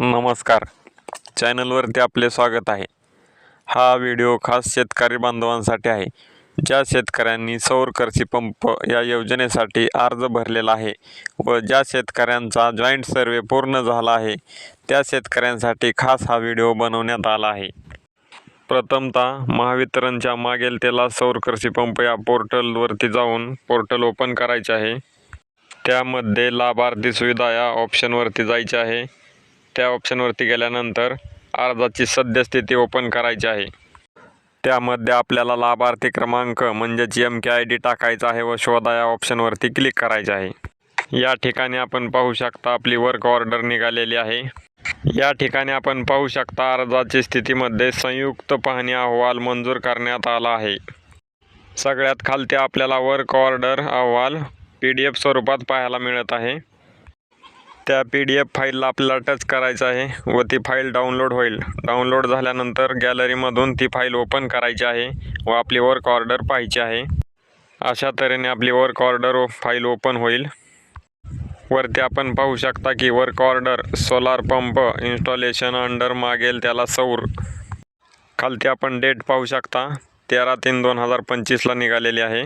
नमस्कार. चॅनलवरती आपले स्वागत आहे. हा व्हिडिओ खास शेतकरी बांधवांसाठी आहे. ज्या शेतकऱ्यांनी सौर कृषी पंप या योजनेसाठी अर्ज भरलेला आहे व ज्या शेतकऱ्यांचा जॉईंट सर्वे पूर्ण झाला आहे त्या शेतकऱ्यांसाठी खास हा व्हिडिओ बनवण्यात आला आहे. प्रथमतः महावितरणच्या मागेल त्याला सौर कृषी पंप या पोर्टलवरती जाऊन पोर्टल ओपन करायचे आहे. त्यामध्ये लाभार्थी सुविधा या ऑप्शनवरती जायचे आहे. त्या ऑप्शनवरती गेल्यानंतर अर्जाची सद्यस्थिती ओपन करायची आहे. त्यामध्ये आपल्याला लाभार्थी क्रमांक म्हणजेच एम के आय डी टाकायचा आहे व शोधा या ऑप्शनवरती क्लिक करायचे आहे. या ठिकाणी आपण पाहू शकता आपली वर्क ऑर्डर निघालेली आहे. या ठिकाणी आपण पाहू शकता अर्जाची स्थितीमध्ये संयुक्त पाहणी अहवाल मंजूर करण्यात आला आहे. सगळ्यात खालती आपल्याला वर्क ऑर्डर अहवाल पी डी एफ स्वरूपात पाहायला मिळत आहे. त्या पी डी एफ फाईलला आपल्याला टच करायचं आहे व ती फाईल डाउनलोड होईल. डाउनलोड झाल्यानंतर गॅलरीमधून ती फाईल ओपन करायची आहे व आपली वर्क ऑर्डर पाहायची आहे. अशा तऱ्हेने आपली वर्क ऑर्डर फाईल ओपन होईल. वरती आपण पाहू शकता की work order solar pump installation under मागेल त्याला सौर. खालती आपण डेट पाहू शकता तेरा तीन दोन हजार पंचवीसला निघालेली आहे.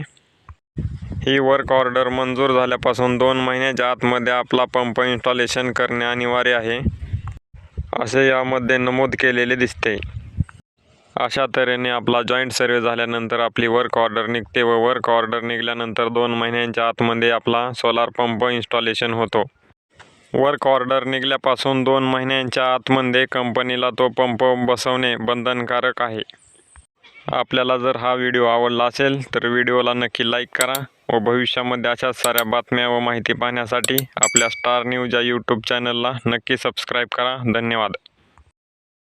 ही वर्क ऑर्डर मंजूर झाल्यापासून दोन महिन्याच्या आतमध्ये आपला पंप इन्स्टॉलेशन करणे अनिवार्य आहे असे यामध्ये नमूद केलेले दिसते. अशा तऱ्हेने आपला जॉईंट सर्वे झाल्यानंतर आपली वर्क ऑर्डर निघते व वर्क ऑर्डर निघाल्यानंतर दोन महिन्यांच्या आतमध्ये आपला सोलार पंप इन्स्टॉलेशन होतो. वर्क ऑर्डर निघाल्यापासून दोन महिन्यांच्या आतमध्ये कंपनीला तो पंप बसवणे बंधनकारक आहे. आपल्याला जर हा व्हिडिओ आवडला असेल तर व्हिडिओला नक्की लाईक करा व भविष्यामध्ये अशाच साऱ्या बातम्या व माहिती पाहण्यासाठी आपल्या स्टार न्यूज या यूट्यूब चॅनलला नक्की सबस्क्राईब करा. धन्यवाद.